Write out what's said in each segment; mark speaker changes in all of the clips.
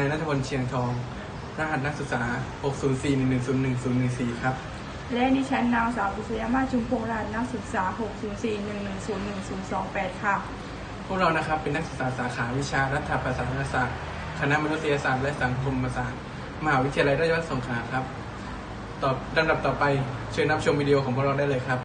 Speaker 1: นายนัทพลเชียงทอง รหัสนักศึกษา 60411011014ครับ
Speaker 2: และดิฉันนางสาวบุษยมาศจุมพงษ์รัตน์นักศึกษา 60411011028 ค่ะ
Speaker 1: พวกเรานะครับเป็นนักศึกษาสาขาวิชารัฐประศาสนศาสตร์ คณะมนุษยศาสตร์และสังคมศาสตร์ มหาวิทยาลัยราชภัฏสงขลาครับ ต่อลำดับต่อไปเชิญรับชมวิดีโอของพวกเราได้เลยครับ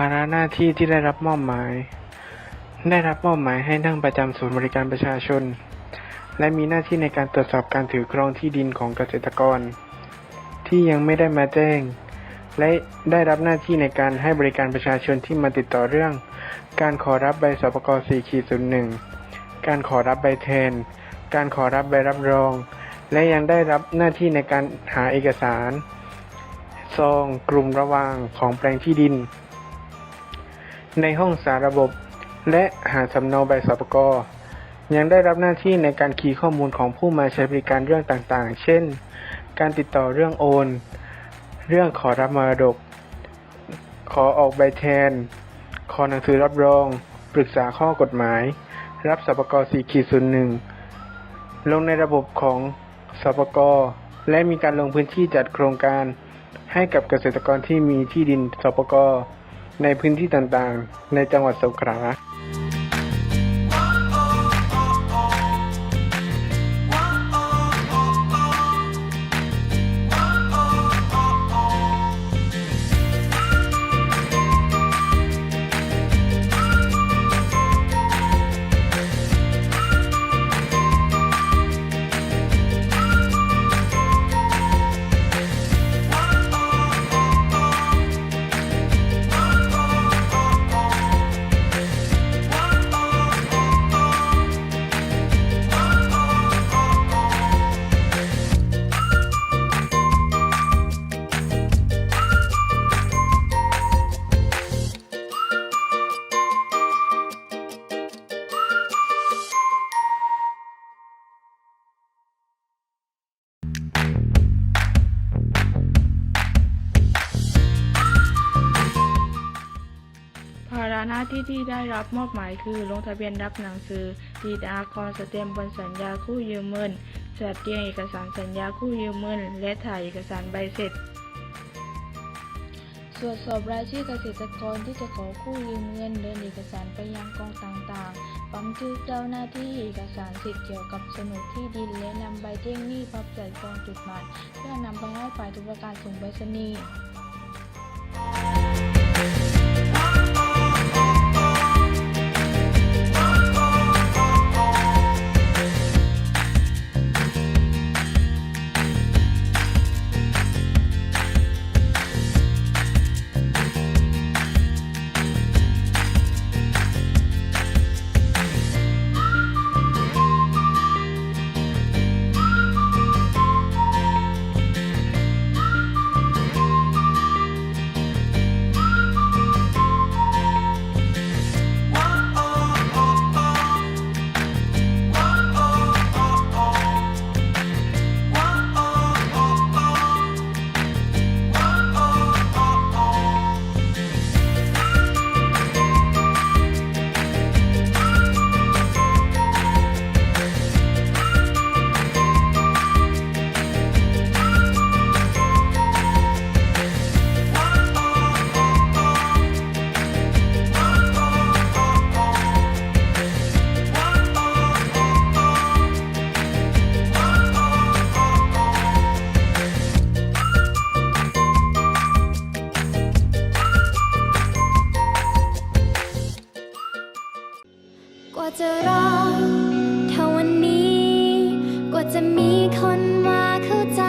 Speaker 1: าระหน้าที่ที่ได้รับมอบหมาย ได้รับมอบหมายให้นั่งประจำศูนย์บริการประชาชน และมีหน้าที่ในการตรวจสอบการถือครองที่ดินของเกษตรกร ที่ยังไม่ได้มาแจ้ง และได้รับหน้าที่ในการให้บริการประชาชนที่มาติดต่อเรื่อง การขอรับใบสปก4ขีด01การขอรับใบแทน การขอรับใบรับรอง และยังได้รับหน้าที่ในการหาเอกสารซองกลุ่มระวางของแปลงที่ดิน ในห้องสารระบบ และหาสำเนาใบสปกยังได้รับหน้าที่ในการคีย์ข้อมูลของผู้มาใช้บริการเรื่องต่างๆ เช่น การติดต่อเรื่องโอน เรื่องขอรับมรดก ขอออกใบแทน ขอหนังสือรับรอง ปรึกษาข้อกฎหมาย รับสปก4ขีด01ลงในระบบของสปกและมีการลงพื้นที่จัดโครงการให้กับเกษตรกรที่มีที่ดินสปก ในพื้นที่ต่างๆ ในจังหวัดสงขลา
Speaker 2: หน้าที่ที่ได้รับมอบหมายคือลงทะเบียนรับหนังสือดีดอาคอนสเตมบนสัญญาคู่ยืมเงินจัดเรียงเอกสารสัญญาคู่ยืมเงินและถ่ายเอกสารใบเสร็จ
Speaker 3: ตรวจสอบรายชื่อเกษตรกรที่จะขอกู้ยืมเงินเดินเอกสารไปยังกองต่างๆบันทึกเจ้าหน้าที่เอกสารสิทธิ์เกี่ยวกับโฉนดที่ดินและนำใบแจ้งหนี้พับใส่กองจุดหมายเพื่อนำไปให้ฝ่ายธุรการส่งไปรษณีย์
Speaker 4: ว่าจะรอเท่าวันนี้ กว่าจะมีคนมาเข้าใจ